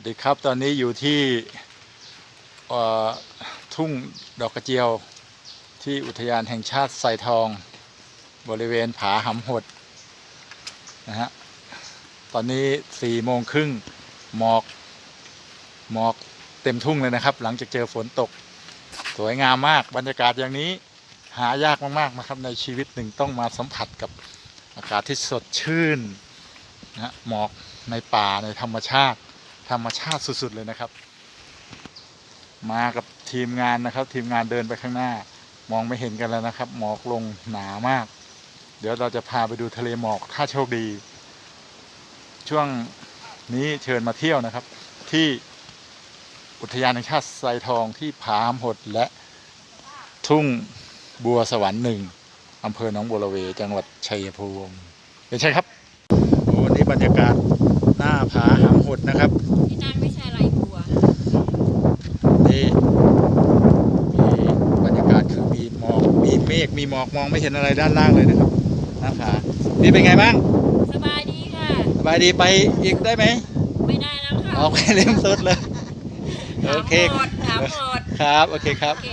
วัสดีครับตอนนี้อยู่ที่ทุ่งดอกกระเจียว ที่อุทยานแห่งชาติไซทอง บริเวณผาหำหดนะฮะตอนนี้สี่โมงครึ่งหมอกหมอกเต็มทุ่งเลยนะครับ หลังจากเจอฝนตก สวยงามมากบรรยากาศอย่างนี้หายากมากๆนะครับในชีวิตหนึ่งต้องมาสัมผัสกับอากาศที่สดชื่นนะฮะหมอกในป่าในธรรมชาติ ธรรมชาติสุด ๆ เลยนะครับ มากับทีมงานนะครับ ทีมงานเดินไปข้างหน้า มองไม่เห็นกันแล้วนะครับ หมอกลงหนามาก เดี๋ยวเราจะพาไปดูทะเลหมอกถ้าโชคดี ช่วงนี้เชิญมาเที่ยวนะครับ ที่อุทยานแห่งชาติไซทองที่ผาหำหดและทุ่งบัวสวรรค์หนึ่งอำเภอหนองบัวระเว จังหวัดชัยภูมิเป็นใช่ครับโอ้นี่บรรยากาศหน้าผาหำหดนะครับ ที่นั่นไม่ใช่ไรบัว นี่มีบรรยากาศคือมีหมอกมีเม ฆมีหมอกมองไม่เห็นอะไรด้านล่างเลยนะครับหน้าผานี่เป็นไงบ้างสบายดีค่ะ สบายดีไปอีกได้ไหมไม่ได้แล้วค่ะออกไปเริ่มสุดเลยโอเคถามหมดถามหมดครับโอเคครับโอเค